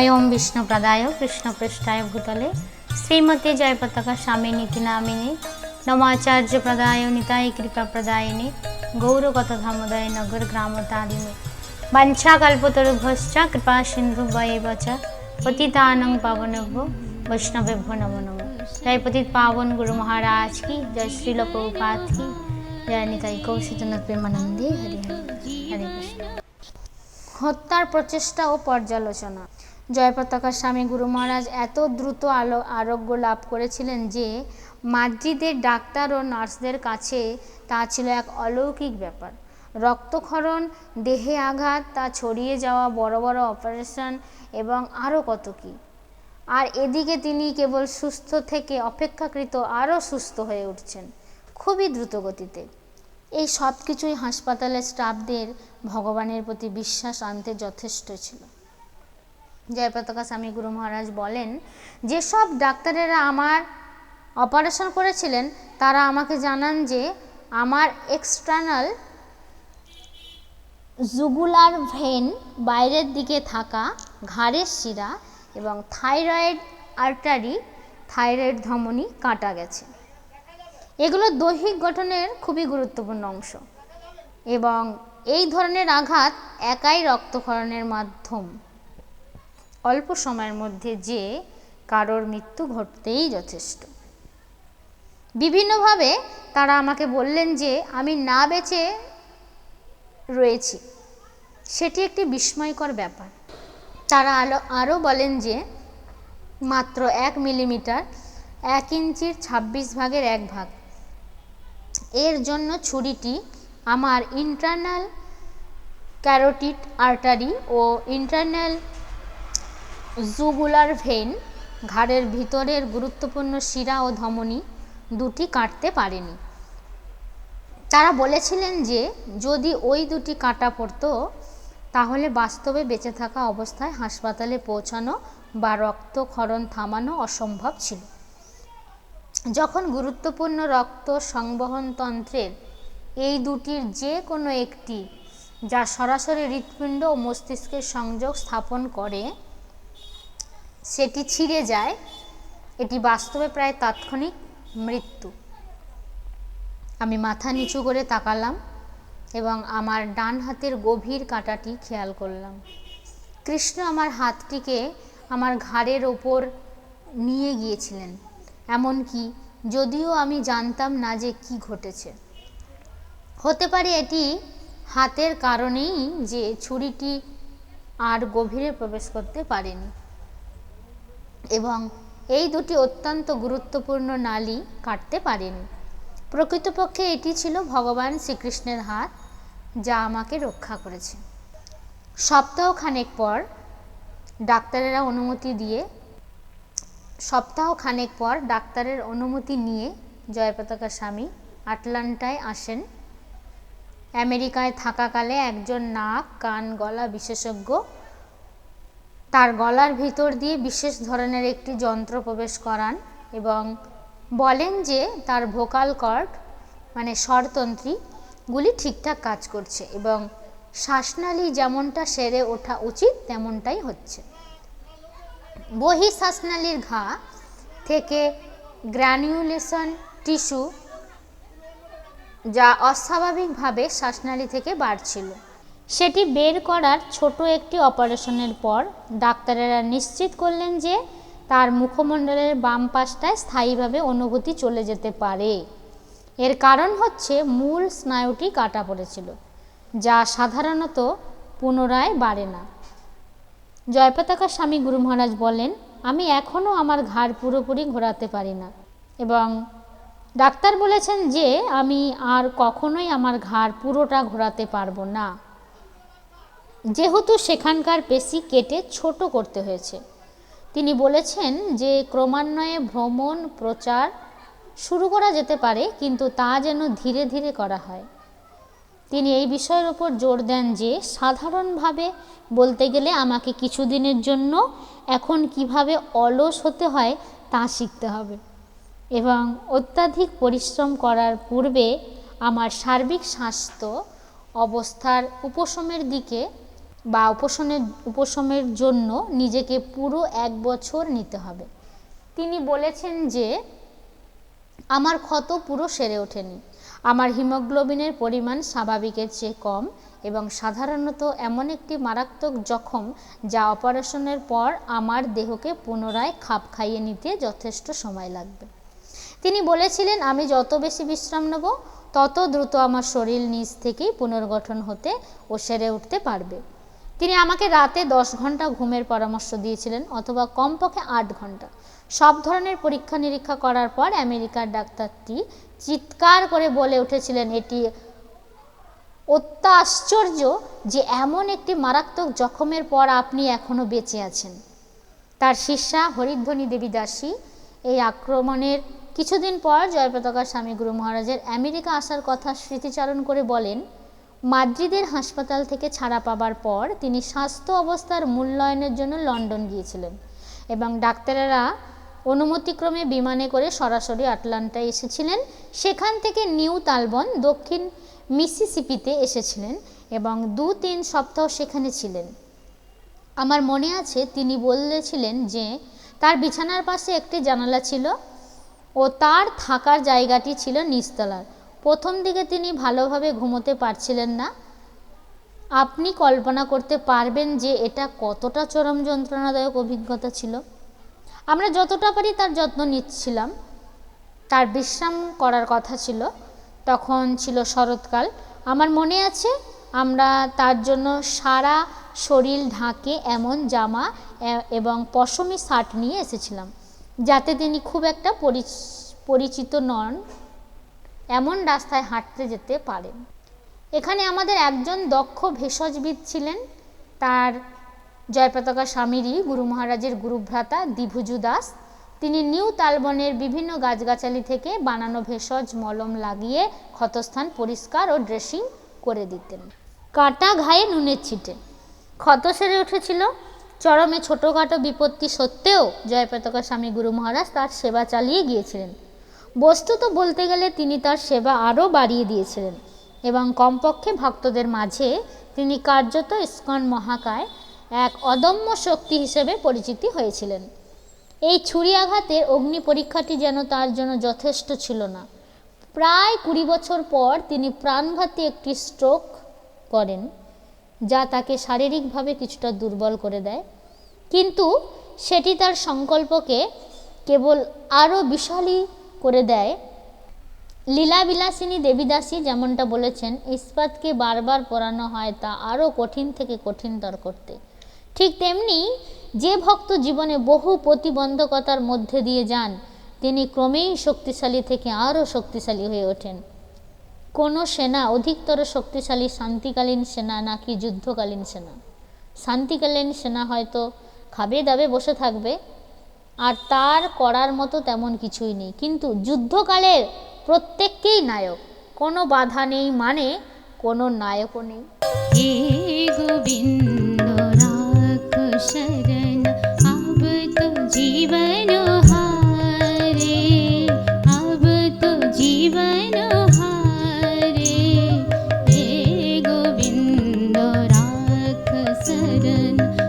নময় ওম বিষ্ণুপ্রদায় কৃষ্ণপৃষ্ঠায় ভূতলে শ্রীমতী জয়পতাকা স্বামী নীতি নামিনী নমাচার্য প্রদায় নিতাই কৃপা প্রদায়িনী গৌরগত ধামোদয় নগর গ্রাম তারিণী বাঞ্ছাকল্পতরুভশ্চ কৃপা সিন্ধু বয়েব পতিতানং পাবনভ্য বৈষ্ণবেভ্য নমো নমো জয় পতিত পাবন গুরু মহারাজ কি জয় শ্রীল প্রভুপাত জয় নিতাই কৌশিতনাথ প্রেমানন্দে হরি হরি হরে কৃষ্ণ হত্যার প্রচেষ্টা ও পর্যালোচনা। জয়পতাকা স্বামী গুরু মহারাজ এত দ্রুত আলো, আরোগ্য লাভ করেছিলেন যে মাদ্রিদের ডাক্তার ও নার্সদের কাছে তা ছিল এক অলৌকিক ব্যাপার। রক্তক্ষরণ, দেহে আঘাত, তা ছড়িয়ে যাওয়া বড় বড় অপারেশন এবং আরও কত কী। আর এদিকে তিনি কেবল সুস্থ থেকে অপেক্ষাকৃত আরও সুস্থ হয়ে উঠছেন, খুবই দ্রুত গতিতে। এই সব কিছুই হাসপাতালের স্টাফদের ভগবানের প্রতি বিশ্বাস আনতে যথেষ্ট ছিল। জয়পতাকা স্বামী গুরু মহারাজ বলেন, যেসব ডাক্তারেরা আমার অপারেশন করেছিলেন, তারা আমাকে জানান যে আমার এক্সটার্নাল জুগুলার ভেন বাইরের দিকে থাকা, ঘাড়ের শিরা এবং থাইরয়েড আর্টারি থাইরয়েড ধমনী কাটা গেছে। এগুলো দৈহিক গঠনের খুবই গুরুত্বপূর্ণ অংশ এবং এই ধরনের আঘাত একাই রক্তক্ষরণের মাধ্যম। অল্প সময়ের মধ্যে যে কারোর মৃত্যু ঘটতেই যথেষ্ট। বিভিন্নভাবে তারা আমাকে বললেন যে, আমি না বেঁচে রয়েছি। সেটি একটি বিস্ময়কর ব্যাপার। তারা আলো, আরও বলেন যে, মাত্র এক মিলিমিটার, এক ইঞ্চির ছাব্বিশ ভাগের এক ভাগ। এর জন্য ছুরিটি আমার ইন্টারনাল ক্যারোটিড আর্টারি ও ইন্টারনাল জুগুলার ভেন ঘাড়ের ভিতরের গুরুত্বপূর্ণ শিরা ও ধমনী দুটি কাটতে পারেনি। তারা বলেছিলেন যে, যদি ওই দুটি কাটা পড়তো, তাহলে বাস্তবে বেঁচে থাকা অবস্থায় হাসপাতালে পৌঁছানো বা রক্তক্ষরণ থামানো অসম্ভব ছিল। যখন গুরুত্বপূর্ণ রক্ত সংবহনতন্ত্রের এই দুটির যে কোনো একটি, যা সরাসরি হৃৎপিণ্ড ও মস্তিষ্কের সংযোগ স্থাপন করে সেটি ছিঁড়ে যায়, এটি বাস্তবে প্রায় তাৎক্ষণিক মৃত্যু। আমি মাথা নিচু করে তাকালাম এবং আমার ডান হাতের গভীর কাঁটাটি খেয়াল করলাম। কৃষ্ণ আমার হাতটিকে আমার ঘাড়ের ওপর নিয়ে গিয়েছিলেন, এমনকি যদিও আমি জানতাম না যে কি ঘটেছে। হতে পারে এটি হাতের কারণেই যে ছুরিটি আর গভীরে প্রবেশ করতে পারেনি। এবং এই দুটি অত্যন্ত গুরুত্বপূর্ণ নালি কাটতে পারেনি। প্রকৃতপক্ষে এটি ছিল ভগবান শ্রীকৃষ্ণের হাত, যা আমাকে রক্ষা করেছে। সপ্তাহখানেক পর ডাক্তারেরা অনুমতি দিয়ে, সপ্তাহখানেক পর ডাক্তারের অনুমতি নিয়ে জয়পতাকা স্বামী আটলান্টায় আসেন। আমেরিকায় থাকাকালে একজন নাক, কান, গলা বিশেষজ্ঞ তার গলার ভিতর দিয়ে বিশেষ ধরনের একটি যন্ত্র প্রবেশ করান এবং বলেন যে তার ভোকাল কর্ড মানে স্বরতন্ত্রীগুলি ঠিকঠাক কাজ করছে এবং শ্বাসনালী যেমনটা সেরে ওঠা উচিত তেমনটাই হচ্ছে। বহি শ্বাসনালীর ঘা থেকে গ্র্যানিউলেশন টিস্যু, যা অস্বাভাবিকভাবে শ্বাসনালী থেকে বাড়ছিল। সেটি বের করার ছোট একটি অপারেশনের পর ডাক্তারেরা নিশ্চিত করলেন যে তার মুখমণ্ডলের বাম পাশটায় স্থায়ীভাবে অনুভূতি চলে যেতে পারে। এর কারণ হচ্ছে মূল স্নায়ুটি কাটা পড়েছিল, যা সাধারণত পুনরায় বাড়ে না। জয়পতাকা স্বামী গুরু মহারাজ বলেন, আমি এখনও আমার ঘাড় পুরোপুরি ঘোরাতে পারি না। এবং ডাক্তার বলেছেন যে, আমি আর কখনোই আমার ঘাড় পুরোটা ঘোরাতে পারব না। যেহেতু সেখানকার পেশি কেটে ছোট করতে হয়েছে। তিনি বলেছেন যে ক্রমান্বয়ে ভ্রমণ, প্রচার শুরু করা যেতে পারে, কিন্তু তা যেন ধীরে ধীরে করা হয়। তিনি এই বিষয়ের উপর জোর দেন যে, সাধারণভাবে বলতে গেলে আমাকে কিছুদিনের জন্য এখন কীভাবে অলস হতে হয় তা শিখতে হবে এবং অত্যাধিক পরিশ্রম করার পূর্বে আমার সার্বিক স্বাস্থ্য, অবস্থার উপশমের দিকে বা উপশমের উপশমের জন্য নিজেকে পুরো এক বছর নিতে হবে। তিনি বলেছেন যে, আমার ক্ষত পুরো সেরে ওঠেনি। আমার হিমোগ্লোবিনের পরিমাণ স্বাভাবিকের চেয়ে কম এবং সাধারণত এমন একটি মারাত্মক জখম যা অপারেশনের পর আমার দেহকে পুনরায় খাপ খাইয়ে নিতে যথেষ্ট সময় লাগবে। তিনি বলেছিলেন, আমি যত বেশি বিশ্রাম নেব, তত দ্রুত আমার শরীর নিজ থেকেই পুনর্গঠন হতে ও সেরে উঠতে পারবে। তিনি আমাকে রাতে দশ ঘণ্টা ঘুমের পরামর্শ দিয়েছিলেন অথবা কমপক্ষে আট ঘণ্টা। সব ধরনের পরীক্ষা নিরীক্ষা করার পর আমেরিকার ডাক্তারটি চিৎকার করে বলে উঠেছিলেন এটি অত্যাশ্চর্য যে এমন একটি মারাত্মক জখমের পর আপনি এখনও বেঁচে আছেন। তার শিষ্যা হরিধ্বনি দেবী দাসী এই আক্রমণের কিছুদিন পর জয়পতাকা স্বামী গুরু মহারাজের আমেরিকা আসার কথা স্মৃতিচারণ করে বলেন মাদ্রিদের হাসপাতাল থেকে ছাড়া পাবার পর তিনি স্বাস্থ্য অবস্থার মূল্যায়নের জন্য লন্ডন গিয়েছিলেন এবং ডাক্তারেরা অনুমতিক্রমে বিমানে করে সরাসরি আটলান্টায় এসেছিলেন। সেখান থেকে নিউ তালবন দক্ষিণ মিসিসিপিতে এসেছিলেন এবং দু তিন সপ্তাহ সেখানে ছিলেন। আমার মনে আছে তিনি বলেছিলেন যে তার বিছানার পাশে একটি জানালা ছিল ও তার থাকার জায়গাটি ছিল নিচতলার। প্রথম দিকে তিনি ভালোভাবে ঘুমোতে পারছিলেন না। আপনি কল্পনা করতে পারবেন যে এটা কতটা চরম যন্ত্রণাদায়ক অভিজ্ঞতা ছিল। আমরা যতটা পারি তার যত্ন নিচ্ছিলাম। তার বিশ্রাম করার কথা ছিল। তখন ছিল শরৎকাল। আমার মনে আছে, আমরা তার জন্য সারা শরীর ঢাকে এমন জামা এবং পশমি শার্ট নিয়ে এসেছিলাম, যাতে তিনি খুব একটা পরিচিত নন। এমন রাস্তায় হাঁটতে যেতে পারেন। এখানে আমাদের একজন দক্ষ ভেষজবিদ ছিলেন। তার জয়পতাকা স্বামীরই গুরু মহারাজের গুরুভ্রাতা দিভুজু দাস। তিনি নিউ তালবনের বিভিন্ন গাছগাছালি থেকে বানানো ভেষজ, মলম লাগিয়ে ক্ষতস্থান পরিষ্কার ও ড্রেসিং করে দিতেন। কাটা ঘায়ে নুনের ছিটে। ক্ষত সেরে উঠেছিল। চরমে ছোটোখাটো বিপত্তি সত্ত্বেও জয়পতাকা স্বামী গুরু মহারাজ তার সেবা চালিয়ে গিয়েছিলেন। বস্তুত বলতে গেলে তিনি তার সেবা আরও বাড়িয়ে দিয়েছিলেন এবং কমপক্ষে ভক্তদের মাঝে তিনি কার্যত ইস্কন মহাকায় এক অদম্য শক্তি হিসেবে পরিচিতি হয়েছিলেন। এই ছুরি আঘাতের অগ্নি পরীক্ষাটি যেন তার জন্য যথেষ্ট ছিল না। প্রায় কুড়ি বছর পর তিনি প্রাণঘাতী একটি স্ট্রোক করেন, যা তাকে শারীরিকভাবে কিছুটা দুর্বল করে দেয়। কিন্তু সেটি তার সংকল্পকে কেবল আরও বিশালী করে দেয়। লীলাবিলাসিনী দেবীদাসী যেমনটা বলেছেন, ইস্পাতকে বারবার পরানো হয় তা আরও কঠিন থেকে কঠিনতর করতে। ঠিক তেমনি যে ভক্ত জীবনে বহু প্রতিবন্ধকতার মধ্যে দিয়ে যান, তিনি ক্রমেই শক্তিশালী থেকে আরও শক্তিশালী হয়ে ওঠেন। কোনো সেনা, অধিকতর শক্তিশালী শান্তিকালীন সেনা নাকি যুদ্ধকালীন সেনা? শান্তিকালীন সেনা হয়তো খাবে দাবে বসে থাকবে আর তার করার মতো তেমন কিছুই নেই। কিন্তু যুদ্ধকালের প্রত্যেককেই নায়ক। কোনো বাধা নেই মানে কোনো নায়কও নেই।